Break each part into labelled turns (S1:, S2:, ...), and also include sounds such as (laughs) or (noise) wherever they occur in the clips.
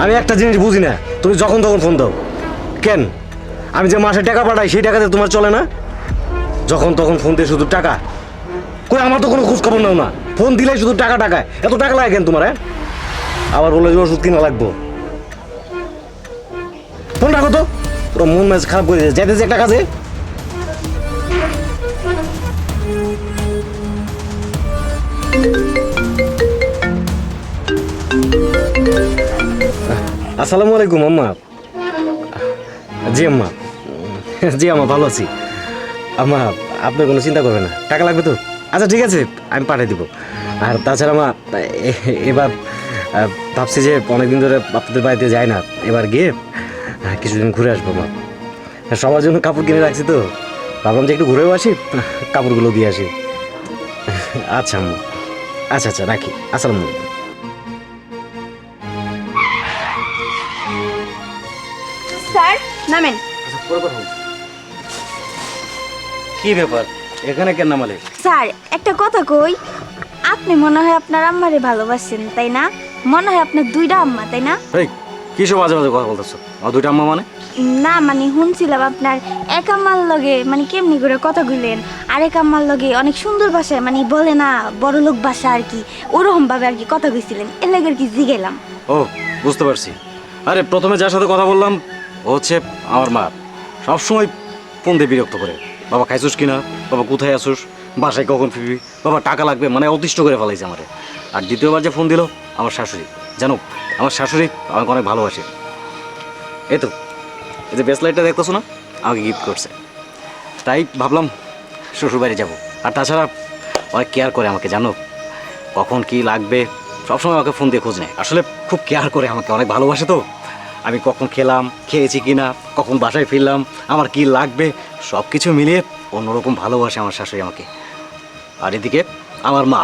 S1: আমি একটা জিনিস বুঝি না। তুমি যখন তখন ফোন দাও। কেন? আমি যে মাসে টাকা পাঠাই, সেই টাকাতে তোমার চলে না? যখন তখন ফোন দিয়ে শুধু টাকা। কই, আমার তো কোনো খোঁজ খবর নাও না। ফোন দিলে শুধু টাকা টাকা এত টাকা লাগে কেন তোমার হ্যাঁ? আবার বলে যে ওষুধ কিনা লাগবো। ফোন রাখো তো। পুরো মন ম্যাচ খারাপ করে দিয়েছে। যেতেছে একটা কাজে। আসসালামু আলাইকুম, আম্মা। জি আম্মা। জি, আম্মা, ভালো আছি। আম্মা, আপনি কোনো চিন্তা করবেন না। টাকা লাগবে তো? আচ্ছা ঠিক আছে, আমি পাঠিয়ে দিব। আর তাছাড়া মা এবার ভাবছি যে অনেকদিন ধরে আপনাদের বাড়িতে যাই না। এবার গিয়ে কিছুদিন ঘুরে আসব মা সবার জন্য কাপড় কিনে রাখছি তো। ভাবলাম যে একটু ঘুরেও আসি, কাপড়গুলো দিয়ে আসি। আচ্ছা আম্মা। আচ্ছা আচ্ছা রাখি। আসসালামু আলাইকুম।
S2: স্যার নামেন।
S1: কি ব্যাপার? এখানে কেন নামালে?
S2: স্যার একটা কথা কই আপনি মনে হয় আপনার আম্মারে ভালোবাসেন তাই না? মনে হয় আপনার দুইটা আম্মা তাই না?
S1: এই কি মাঝে মাঝে কথা বলতেছো? আমার দুইটা আম্মা মানে?
S2: না মানে শুনছিলাম আপনার এক আম্মার লগে মানে কেমনি করে কথা কইলেন আরেক আম্মার লগে অনেক সুন্দর ভাষায় মানে বলে না বড় লোক ভাষা আর কি ওরকম ভাবে আর কি কথা কইছিলেন এর লাগে আর কি জিগেলাম
S1: ও বুঝতে পারছি। আরে প্রথমে যার সাথে কথা বললাম ও হচ্ছে আমার মা। সবসময় ফোন দিয়ে বিরক্ত করে। বাবা, খাইছুস কিনা? বাবা, কোথায় আসুস বাসায় কখন ফিরবি? বাবা, টাকা লাগবে? মানে অতিষ্ঠ করে ফেলাইছে আমারে। আর দ্বিতীয়বার যে ফোন দিল, আমার শাশুড়ি। জানো, আমার শাশুড়ি আমাকে অনেক ভালোবাসে। এই তো, এই যে বেসলাইটটা দেখতেছো না? আমাকে গিফট করছে। তাই ভাবলাম শ্বশুরবাড়ি যাব। আর তাছাড়া অনেক কেয়ার করে আমাকে, জানো? কখন কি লাগবে? সবসময় আমাকে ফোন দিয়ে খোঁজ নেয়। আসলে খুব কেয়ার করে আমাকে। অনেক ভালোবাসে তো। আমি কখন খেলাম, খেয়েছি কি না কখন বাসায় ফিরলাম, আমার কি লাগবে সব কিছু মিলিয়ে অন্যরকম ভালোবাসে আমার শাশুড়ি আমাকে। আর এদিকে আমার মা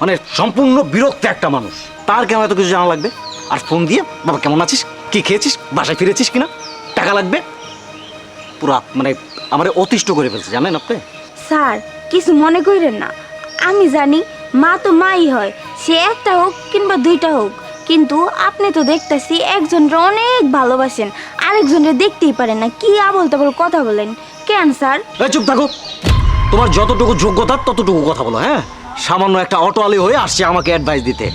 S1: মানে সম্পূর্ণ বিরক্ত একটা মানুষ। তার কেন এত কিছু জানা লাগবে? আর ফোন দিয়ে, বাবা, কেমন আছিস? কি খেয়েছিস? বাসায় ফিরেছিস কিনা? টাকা লাগবে? পুরা মানে আমার অতিষ্ঠ করে ফেলছে, জানেন আপনি?
S2: স্যার, কিছু মনে করেন না। আমি জানি মা তো মাই হয়, সে একটা হোক কিংবা দুইটা হোক। কিন্তু আপনি তো দেখতেছি একজনকে অনেক ভালোবাসেন আরেকজনকে দেখতেই পারেন না। কি আবল তাবল কথা বলেন? কেন স্যার?
S1: এই চুপ থাকো। তোমার যতটুকু যোগ্যতা ততটুকু কথা বলো হ্যাঁ? সামান্য একটা অটো আলি হয়ে আসছে আমাকে অ্যাডভাইস দিতে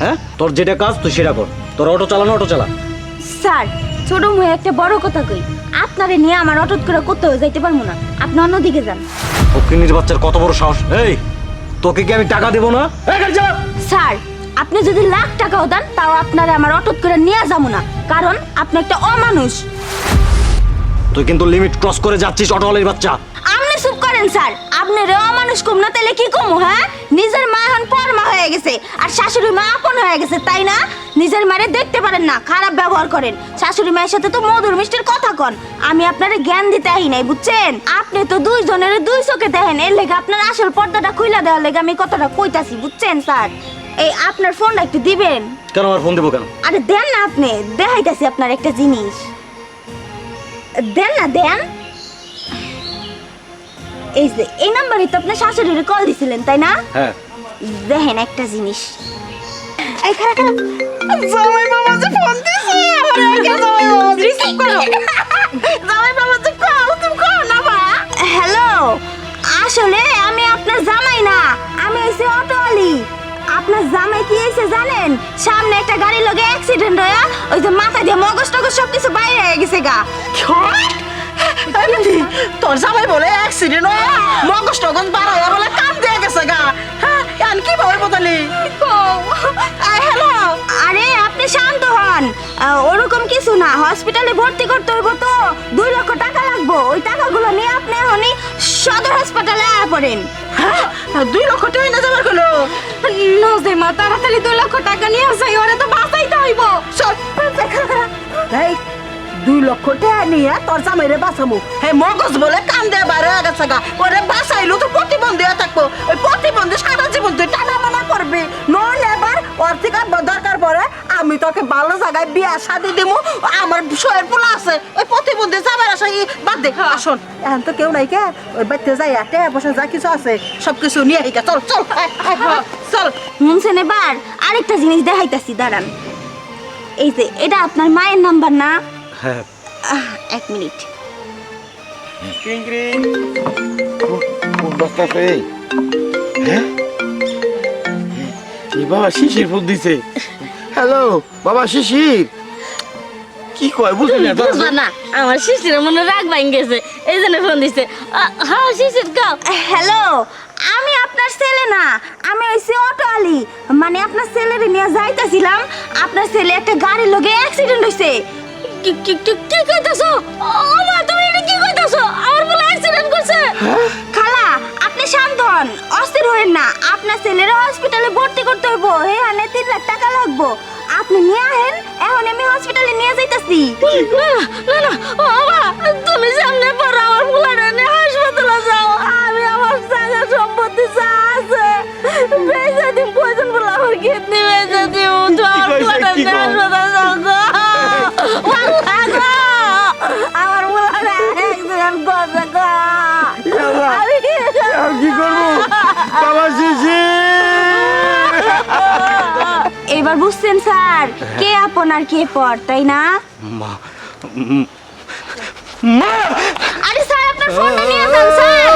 S1: হ্যাঁ? তোর যেটা কাজ তুই সেটা কর। তোর অটো চালানো অটো চালা।
S2: স্যার ছোট মুখে একটা বড় কথা কই। আপনারে নিয়ে আমার অটত করে কোথাও যাইতে পারব না। আপনি অন্যদিকে যান।
S1: ফকিনির বাচ্চার কত বড় সাহস? এই তোকে কি আমি টাকা দেবো না? এই গাড়ি চালা।
S2: স্যার আপনি যদি লাখ টাকাও দেন তাও আপনারা আমার অটত করে নিয়ে যাব না। কারণ আপনি একটা অমানুষ।
S1: তুই কিন্তু লিমিট ক্রস করে যাচ্ছিস অটো বাচ্চা।
S2: আপনি চুপ করেন স্যার। আপনি রে অমানুষ কম না তাহলে কি কমু হ্যাঁ? নিজের মা এখন পর মা হয়ে গেছে আর শাশুড়ি মা আপন হয়ে গেছে তাই না? নিজের মারে দেখতে পারেন না খারাপ ব্যবহার করেন। শাশুড়ি মায়ের সাথে তো মধুর মিষ্টির কথা কন। আমি আপনারে জ্ঞান দিতে আহি নাই বুঝছেন? আপনি তো দুই জনের দুই চোখে দেখেন এর লেগে আপনার আসল পর্দাটা খুইলা দেওয়ার লেগে আমি কতটা কইতাছি বুঝছেন স্যার? এই আপনার ফোনটা একটু দিবেন?
S1: কেন আমার ফোন দেবো কেন?
S2: আরে দেন না আপনি। দেখাইতাছি আপনার একটা জিনিস। দেন না দেন। এই যে এই নাম্বারে তো আপনার শাশুড়ির কল দিছিলেন তাই না?
S1: হ্যাঁ।
S2: দেখেন একটা জিনিস। এই খারাপ জামাই বাবা যে ফোন দিছে। আমার আগে জামাই বাবা রিসিভ করো। (laughs) জামাই আপনার জামাই কি হয়েছে জানেন? সামনে একটা গাড়ি লগে অ্যাক্সিডেন্ট হয়ে ওই যে মাথা দিয়ে মগজ টগজ সব কিছু বাইরে হয়ে গেছে গা।
S3: তোর জামাই বলে অ্যাক্সিডেন্ট হয় মগজ টগজ বার হয়ে বলে কান দিয়ে গেছে গা। হ্যাঁ কি ভাবে বদলি
S2: হ্যালো। আরে আপনি শান্ত হন। ওরকম কিছু না হসপিটালে ভর্তি করতে হইব তো। দুই লক্ষ টাকা লাগবো ওই টাকাগুলো নিয়ে আপনি এখনই সদর হাসপাতালে আয়া পড়েন।
S3: হ্যাঁ? দুই লক্ষ টাকা না যাবার গেলো
S2: নজে মা তাড়াতাড়ি দুই লক্ষ টাকা নিয়ে আসে ওরে তো বাঁচাইতে হইব।
S3: এই দুই লক্ষ টাকা নিয়ে তোর জামাইরে বাঁচামু। হে মগজ বলে কান দিয়ে হয়ে গেছে গা ওরে বাঁচাইলো তো প্রতিবন্ধী হয়ে থাকব। ওই প্রতিবন্ধী সারা জীবন তুই টানা মানা করবি। নইলে এবার ওর থেকে দরকার পড়ে আমি তোকে ভালো জায়গায় বিয়া শাদি দিমু। আমার শয়ের পোলা আছে ওই প্রতিবন্ধী বাদ দে আসুন। এখন তো কেউ নাই কে? ওই বাড়িতে যাই আটে বসে যা কিছু আছে সব কিছু নিয়ে আই চল চল আয়, আয়, আয়, চল।
S2: শুনছেন এবার? আরেকটা জিনিস দেখাইতাছি দাঁড়ান। এই যে এটা আপনার মায়ের নাম্বার না?
S1: হ্যাঁ।
S2: এক মিনিট।
S4: কোন হ্যাঁ? বাবা শিশির ফুল দিছে। হ্যালো বাবা শিশির। কি কয় বুঝলি না।
S5: বুঝবা না আমার শিশিরের মনে রাগ ভাঙ গেছে এই জন্য ফোন দিছে। আ, হ্যাঁ শিশির গাও
S2: হ্যালো আমি আপনার ছেলে না আমি হইছি অটো আলি। মানে আপনার ছেলেরে নিয়ে যাইতাছিলাম আপনার ছেলে একটা গাড়ির লগে অ্যাক্সিডেন্ট হইছে।
S5: কি কি কি কি কইতাছো? ও মা তুমি এটা কি কইতাছো? আমার বলে অ্যাক্সিডেন্ট করছে।
S2: খালা আপনি শান্ত হন অস্থির হয়েন না। আপনার ছেলের হসপিটালে ভর্তি করতে হইব। হে আনে তিন লাখ টাকা লাগবো। আপনি নিয়ে আহেন এখন আমি হসপিটালে নিয়ে যাইতাছি।
S5: না না না ও মা তুমি সামনে পড়ো আমার ফুলাটা নিয়ে হাসপাতালে যাও। আমি আমার জায়গা সম্পত্তি যা আছে বেচে দিন প্রয়োজন বলে আমার কিডনি বেচে দিও তো আমার
S4: কইছে,
S5: ফুলাটা
S4: কি
S5: নিয়ে হাসপাতালে যাও গো। আমার ফুলাটা করছে গো। আমি কি
S4: করব? বাবা শিশির
S2: এবার বুঝছেন স্যার কে আপন আর কে পর তাই না?
S1: মা
S2: আরে স্যার আপনার ফোনটা নিয়ে যান স্যার।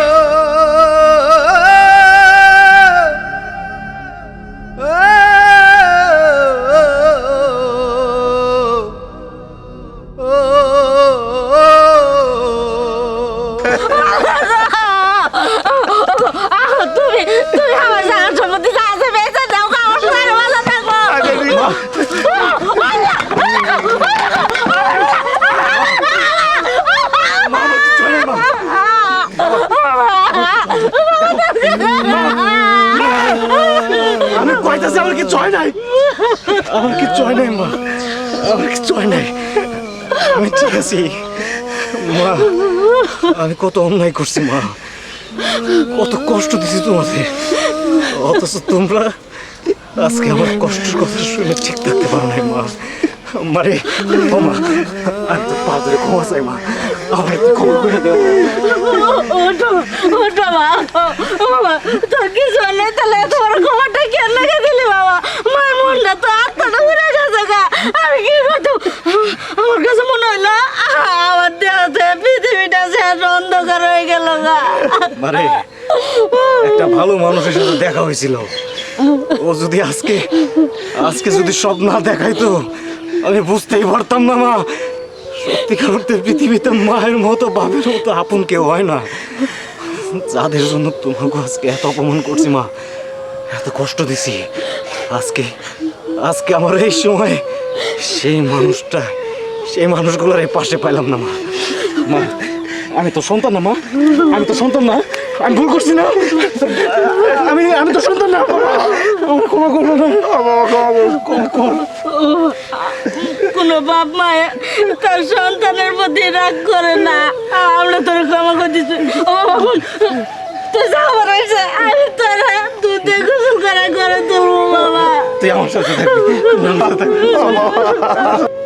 S1: চয় নাই? আমার কি চয় নাই, মা। আমার কি চয় নাই। আমি ঠিক আছি। মা, আমি কত অন্যায় করছি, মা। কত কষ্ট দিছি তোমাদের অথচ তোমরা আজকে আমার কষ্টের কথা শুনে ঠিক থাকতে পারো নাই, মা। মারে, ও মা, আমি তো পা ক্ষমা চাই, মা।
S5: বাবা তোর কিছু নেই তাহলে তোমার খবরটা কেন লাগে দিলি বাবা মার মনটা তো আত্মাটা ঘুরে গেছে গা আমি কি করতো আমার কাছে মনে হইল আমার দেহতে পৃথিবীটা শেষ অন্ধকার হয়ে গেল গা
S1: মারে একটা ভালো মানুষের সাথে দেখা হয়েছিল। ও যদি আজকে আজকে যদি সব না দেখাইতো, আমি বুঝতেই পারতাম না মা। সত্যিকার অর্থে পৃথিবীতে মায়ের মতো, বাপের মতো আপন কেউ হয় না। যাদের জন্য তোমাকে আজকে এত অপমান করছি, মা, এত কষ্ট দিছি, আজকে আজকে আমার এই সময় সেই মানুষটা, সেই মানুষগুলোর এই পাশে পাইলাম না, মা। মা, আমি তো সন্তান না, মা। আমি তো সন্তান না। আমি ভুল করছি না। আমি আমি তো সন্তান না। ক্ষমা করব না। ক্ষমা কর।
S5: কোনো বাপ মায়ে তার সন্তানের প্রতি রাগ করে না। আমরা তোর ক্ষমা করে ও বাবা তুই যাবার হয়েছে আমি বাবা।
S1: তুই আমার সাথে থাকবি, তুই আমার সাথে থাকবি।